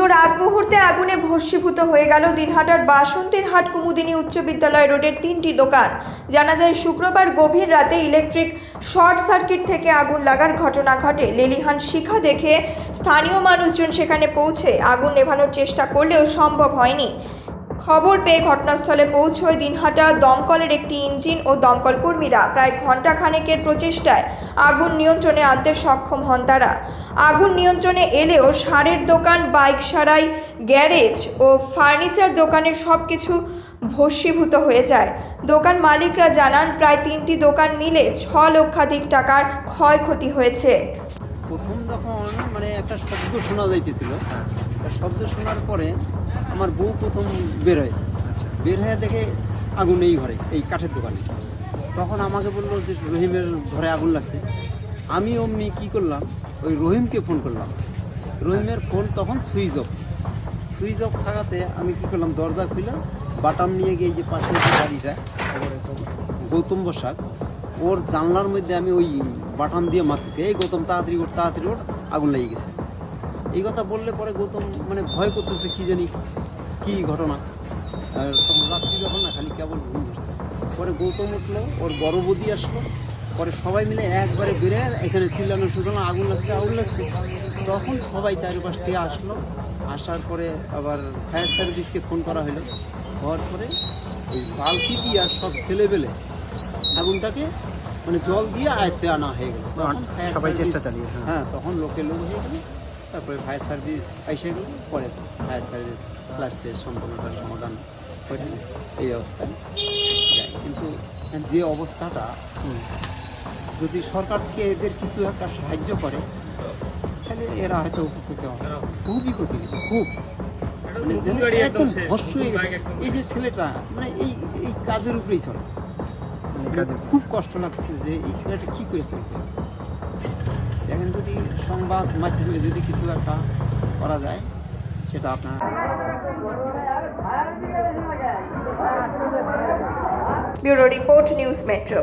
পুজোর আগ মুহূর্তে আগুনে ভস্মীভূত হয়ে গেল দিনহাটার বাসন্তীর হাট কুমুদিনী উচ্চ বিদ্যালয় রোডের তিনটি দোকান। জানা যায়, শুক্রবার গভীর রাতে ইলেকট্রিক শর্ট সার্কিট থেকে আগুন লাগার ঘটনা ঘটে। লেলিহান শিখা দেখে স্থানীয় মানুষজন সেখানে পৌঁছে আগুন নেভানোর চেষ্টা করলেও সম্ভব হয়নি। খবর পেয়ে ঘটনাস্থলে পৌঁছয় দিনহাটা দমকলের একটি ইঞ্জিন ও দমকল কর্মীরা। প্রায় ঘণ্টা খানেকের প্রচেষ্টায় আগুন নিয়ন্ত্রণে আনতে সক্ষম হন তারা। আগুন নিয়ন্ত্রণে এলেও সারের দোকান, বাইক সারাই, গ্যারেজ ও ফার্নিচার দোকানের সব কিছু ভস্মীভূত হয়ে যায়। দোকান মালিকরা জানান, প্রায় তিনটি দোকান মিলে ছ লক্ষাধিক টাকার ক্ষয়ক্ষতি হয়েছে। প্রথম মানে একটা শব্দ শোনা যাইতেছিল শব্দ শোনার পরে আমার বউ প্রথম বের হয়। বের হয়ে দেখে আগুন এই ঘরে, এই কাঠের দোকানে। তখন আমাকে বলল যে, রহিমের ঘরে আগুন লাগছে। আমি অমনি কি করলাম, ওই রহিমকে ফোন করলাম। রহিমের ফোন তখন সুইচ অফ। সুইচ অফ থাকাতে আমি কি করলাম, দরজা খুললাম বাটাম নিয়ে গিয়ে যে পাশে যে গাড়িটা গৌতম বসাক, ওর জানলার মধ্যে আমি ওই বাটাম দিয়ে মারতেছি। এই গৌতম, তাড়াতাড়ি ওর তাড়াতাড়ি ওর আগুন লেগে গেছে। এই কথা বললে পরে গৌতম মানে ভয় করতেছে কি জানি কি ঘটনা। আর তখন রাত্রি যখন না খালি কেবল ঘুম ধরছে। পরে গৌতম উঠল ওর বড় বদি আসলো। পরে সবাই মিলে একবারে বেড়ে এখানে চিল্লানো শুরু করল আগুন লাগছে আগুন লাগছে। তখন সবাই চারিপাশ থেকে আসলো। আসার পরে আবার ফায়ার সার্ভিসকে ফোন করা হলো। হওয়ার পরে ওই বালতি দিয়ে আর সব ছেলেবেলে আগুনটাকে মানে জল দিয়ে আয়ত্তে আনা হয়ে গেল। সবাই চেষ্টা চালিয়ে, হ্যাঁ। হ্যাঁ তখন লোকে লোক হয়ে গেল তারপরে ফায়ার সার্ভিস এসে গেল পরে ফায়ার সার্ভিস লাস্টে সম্পূর্ণটা সমাধান করে এই অবস্থায় যায়। কিন্তু যে অবস্থাটা যদি সরকারকে এদের কিছু একটা সাহায্য করে তাহলে এরা হয়তো উপকৃত হবে। খুবই ক্ষতি হয়েছে খুব মানে একদম ভস্ম হয়ে গেছে। এই যে ছেলেটা মানে এই এই কাজের উপরেই চলে। মানে খুব কষ্ট লাগছে যে এই ছেলেটা কী করে চলবে? দেখেন যদি সংবাদ মাধ্যমে যদি কিছু একটা করা যায়, সেটা আপনার ব্যুরো রিপোর্ট নিউজ মেট্রো।